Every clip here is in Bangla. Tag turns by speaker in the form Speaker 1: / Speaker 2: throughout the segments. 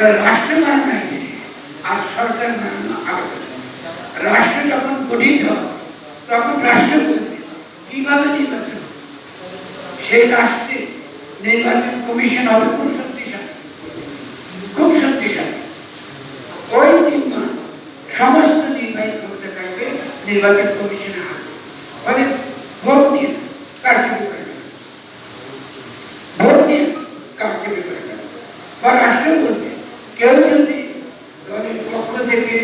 Speaker 1: রাষ্ট্র বানানো আগে আর সরকার আলাদা রাষ্ট্র যখন গঠিত হয় তখন রাষ্ট্র বলবে কীভাবে নির্বাচন সেই রাষ্ট্রে নির্বাচন কমিশন হবে খুব শক্তিশালী। খুব শক্তিশালী। ওই তিন মাস সমস্ত নির্বাহী ক্ষমতা থাকবে নির্বাচন কমিশনে হাতে। ফলে ভোট নিয়ে কারচুপি করে ভোট নিয়ে কারচুপি করে বা রাষ্ট্র বলবে কেউ যদি দলের পক্ষ থেকে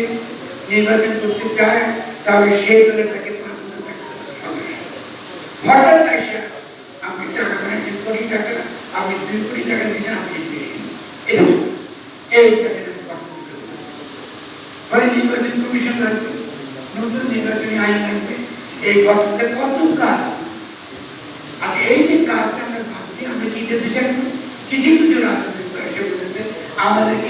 Speaker 1: নির্বাচন করতে চায়, তাহলে সেই দলে তাকে। হঠাৎ আসা আপনি টাকা বানাচ্ছেন কোটি টাকা আপনি দুই কোটি টাকা আপনি দিয়েছেন এরকম এই ফলে নির্বাচন কমিশন লাগবে, নতুন নির্বাচনী আইন লাগবে এই গঠনটা কত কাজ আর এই যে কাজটা আমরা ভাবছি, আমরা কি যেতে চাই? কিছু কিছু রাজনৈতিক আমাদেরকে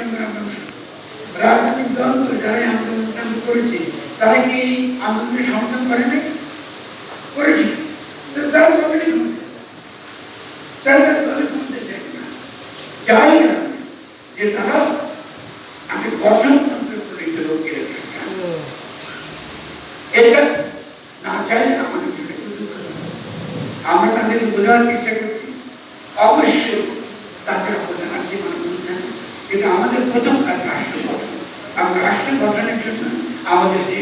Speaker 1: রাজনৈতিক দলগুলো যারা এই আন্দোলন করেছে তারা কি এই আন্দোলনকে সমর্থন করে নাই? করেছে। তারা কমিটি তারা দলে খুলতে চাই না। চাই না যে তারা আমি গঠনতন্ত্র প্রণীত লোকের এটা না চাইলে আমাদের। আমরা তাদেরকে বোঝানোর চেষ্টা করছি। অবশ্যই তাদের অবদান আছে মানবতায় কিন্তু আমাদের প্রথম কাজ ঘটনার জন্য আমাদের যে